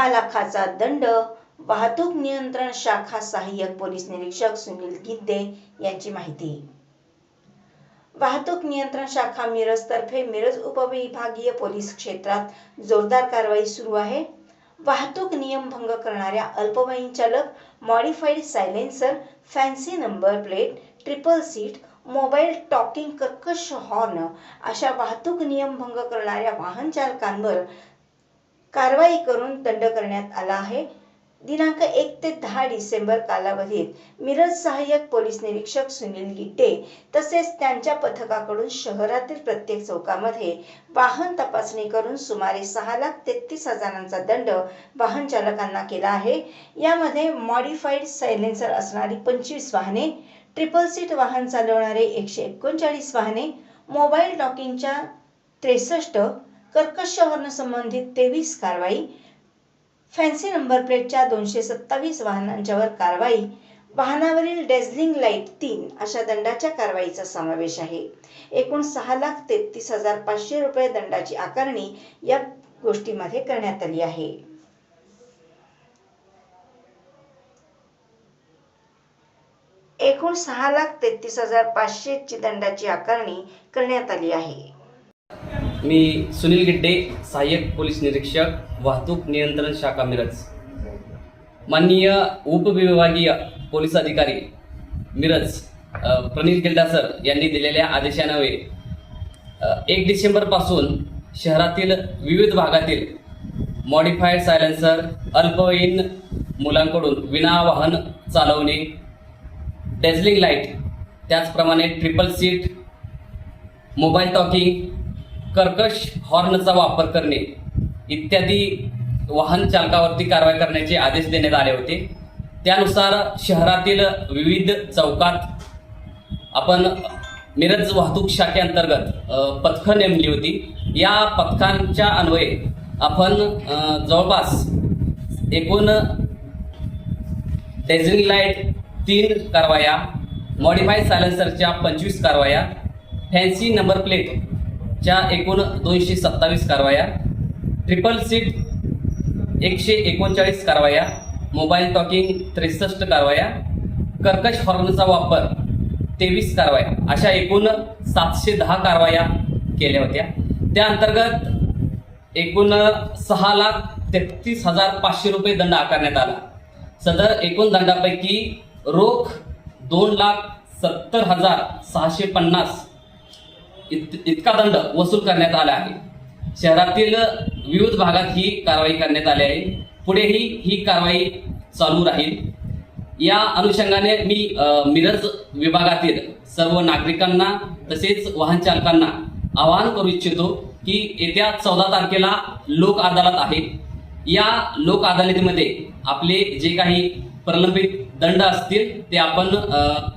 दहा लाखाचा दंड वाहतूक नियंत्रण शाखा सहाय्यक पोलीस निरीक्षक सुनील गिद्दे यांची माहिती. वाहतूक नियंत्रण शाखा मिरज तर्फे मिरज उपविभागीय पोलीस क्षेत्रात जोरदार कारवाई सुरू आहे. वाहतूक नियम भंग करणाऱ्या अल्पवयीन चालक modified silencer fancy number plate triple seat mobile talking कर्कश हॉर्न अशा वाहतूक नियम भंग करणाऱ्या वाहन चालकांवर कारवाई करून दंड करण्यात आला आहे. दिनांक एक ते दहा डिसेंबर कालावधीत मिरज सहाय्यक पोलीस निरीक्षक सुनील गिट्टे तसेच त्यांच्या पथकाकडून शहरातील प्रत्येक चौकामध्ये वाहन तपासणी करून सुमारे सहा लाख तेहतीस हजारांचा दंड वाहन चालकांना केला आहे. यामध्ये मॉडिफाईड सायलेन्सर असणारी पंचवीस वाहने ट्रिपल सीट वाहन चालवणारे एकशे एकोणचाळीस वाहने मोबाईल टॉकिंगच्या त्रेसष्ट कर्कश हॉर्न संबंधित तेवीस कारवाई फॅन्सी नंबर प्लेटच्या दोनशे सत्तावीस वाहनांच्यावर कारवाई वाहनावरील डेझलिंग लाइट तीन अशा दंडाच्या कारवाईचा समावेश आहे. एकूण सहा लाख तेहतीस हजार पाचशे रुपये दंडाची आकारणी या गोष्टीमध्ये करण्यात आली आहे. एकूण सहा लाख तेहतीस हजार पाचशे ची दंडाची आकारणी करण्यात आली आहे. मी सुनील गिड्डे सहाय्यक पोलीस निरीक्षक वाहतूक नियंत्रण शाखा मिरज. माननीय उपविभागीय पोलीस अधिकारी मिरज अ, गिल्डा सर यांनी दिलेल्या आदेशान्वये एक डिसेंबरपासून शहरातील विविध भागातील मॉडिफाईड सायलेन्सर अल्पवयीन मुलांकडून विना वाहन चालवणे डेझलिंग लाइट त्याचप्रमाणे ट्रिपल सीट मोबाईल टॉकिंग कर्कश हॉर्नचा वापर करणे इत्यादी वाहन चालकावरती कारवाई करण्याचे आदेश देण्यात आले होते. त्यानुसार शहरातील विविध चौकात आपण मिरज वाहतूक शाखेअंतर्गत पथकं नेमली होती. या पथकांच्या अन्वये आपण जवळपास एकूण डेझिंग लाइट तीन कारवाया मॉडिफाईड सायलेन्सरच्या पंचवीस कारवाया फॅन्सी नंबर प्लेट च्या एकूण दोनशे सत्तावीस कारवाया ट्रिपल सीट एकशे एकोणचाळीस कारवाया मोबाईल टॉकिंग त्रेसष्ट कारवाया कर्कश हॉर्नचा वापर तेवीस कारवाया अशा एकूण सातशे दहा कारवाया केल्या होत्या. त्या अंतर्गत एकूण सहा लाख तेहतीस हजार पाचशे रुपये दंड आकारण्यात आला. सदर एकूण दंडापैकी रोख दोन लाख सत्तर हजार सहाशे पन्नास इत इतका दंड वसूल करण्यात आला आहे. शहरातील विविध भागात ही कारवाई करण्यात आली आहे. पुढेही ही कारवाई चालू राहील. या अनुषंगाने मी मिरज विभागातील सर्व नागरिकांना तसेच वाहन चालकांना आवाहन करू इच्छितो की येत्या चौदा तारखेला लोक अदालत आहे. या लोक अदालतीमध्ये आपले जे काही प्रलंबित दंड असतील ते आपण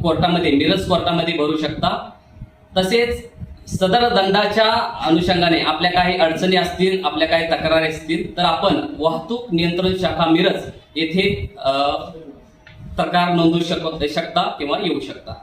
कोर्टामध्ये मिरज कोर्टामध्ये भरू शकता. तसेच सदर दंडाच्या अनुषंगाने आपल्या काही अडचणी असतील आपल्या काही तक्रारी असतील तर आपण वाहतूक नियंत्रण शाखा मिरज येथे तक्रार नोंदवू शक शकता किंवा येऊ शकता.